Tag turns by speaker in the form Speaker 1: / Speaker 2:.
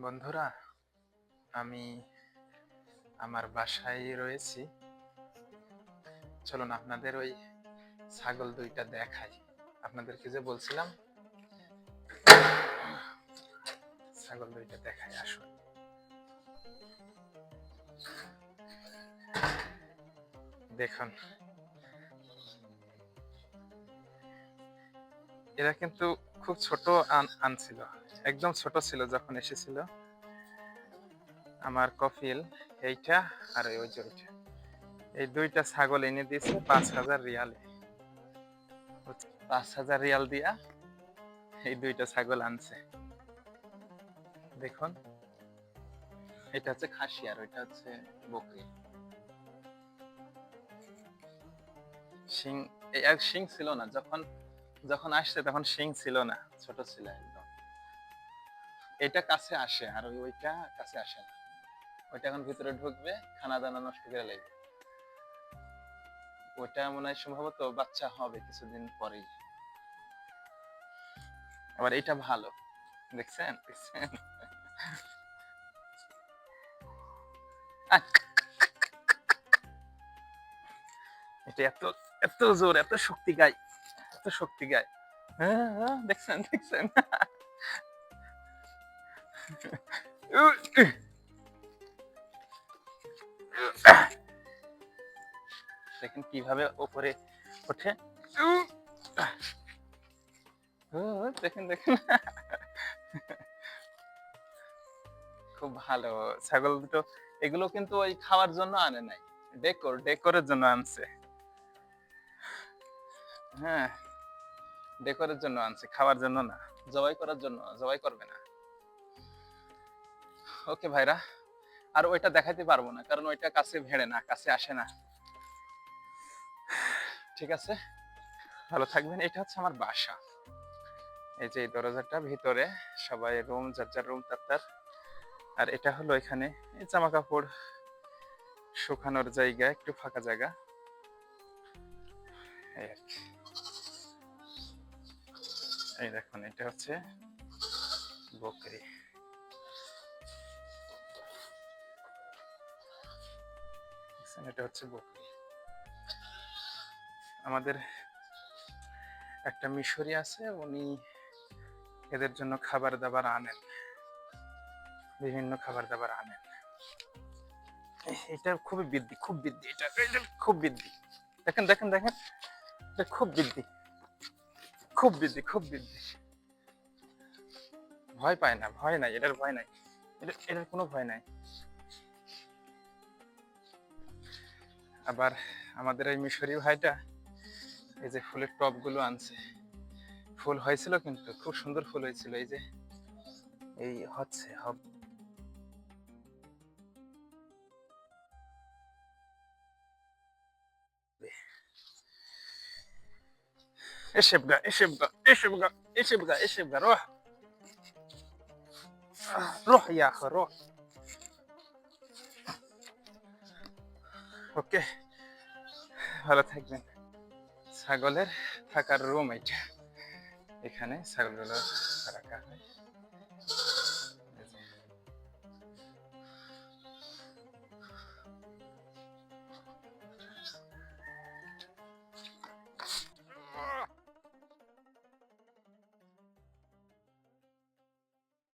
Speaker 1: বন্ধুরা, আমি আমার বাসায় রয়েছি। চলুন আপনাদের ওই ছাগল দুইটা দেখাই। আপনাদেরকে যে বলছিলাম, ছাগল দুইটা দেখাই, আসুন। দেখুন, এরা কিন্তু খুব ছোট আন- আনছিল। একদম ছোট ছিল যখন এসেছিল। আমার কফিল এইটা আর ওই যে ওইটা এই দুইটা ছাগল এনে দিয়েছে পাঁচ হাজার রিয়ালে। পাঁচ হাজার রিয়াল দিয়া এই দুইটা ছাগল আনছে। দেখুন, এটা হচ্ছে খাসি আর ওইটা হচ্ছে বকরি। শিং শিং ছিল না, যখন যখন আসছে তখন শিং ছিল না, ছোট ছিল একদম। এটা কাছে আসে আর ওই ওইটা কাছে আসে না। ওইটা এখন ভিতরে ঢুকবে খানা দানা নষ্ট করে লাগবে। ওইটা মনে হয় সম্ভবত বাচ্চা হবে কিছুদিন পরেই। আবার এটা ভালো দেখছেন? এটা এত এত জোর এত শক্তি গায় এত শক্তি গায়। হ্যাঁ, হ্যাঁ, দেখছেন? দেখছেন? দেখেন কীভাবে উপরে ওঠে। দেখেন দেখেন। খুব ভালো। ছাগল দুটো, এগুলো কিন্তু ওই খাওয়ার জন্য আনে নাই। ডেকোর ডেকোরের জন্য আনছে। হ্যাঁ ডেকোরের জন্য আনছে, খাওয়ার জন্য না। জবাই করার জন্য, জবাই করবে না। ওকে ভাইরা, আর ওইটা দেখাইতে পারব না, কারণ ওইটা কাছে ভেড়ে না, কাছে আসে না। ঠিক আছে? ভালো থাকবেন। এটা হচ্ছে আমার বাসা। এই যে দরজাটা ভিতরে, সবাই রুম, যার যার রুম, তার তার। আর এটা হলো এখানে জামা কাপড় শুকানোর জায়গা, একটু ফাঁকা জায়গা। এই দেখুন, এটা হচ্ছে বকরি। এটা হচ্ছে বকরি। আমাদের একটা মিশরি আছে, উনি এদের জন্য খাবার দাবার আনেন। বিভিন্ন খাবার দাবার আনেন। এটা খুবই বৃদ্ধি, খুব বৃদ্ধি, এটা খুব বৃদ্ধি। দেখেন দেখেন দেখেন, এটা খুব বৃদ্ধি। খুব বৃদ্ধি খুব বৃদ্ধি। ভয় পায় না, ভয় নাই, এটার ভয় নাই। এটা এটার কোনো ভয় নাই। আবার আমাদের এই মিশরি ভাইটা এই যে ফুলের টব গুলো আনছে ফুল হয়েছিল কিন্তু খুব সুন্দর ফুল হয়েছিল এই যে এই হচ্ছে হব- ايش يبقى ايش يبقى ايش يبقى ايش يبقى ايش يبقى روح روح يا اخي روح ওকে ভালো থাকবেন। ছাগলের থাকার রুম এটা এখানে ছাগলগুলো রাখা হয়।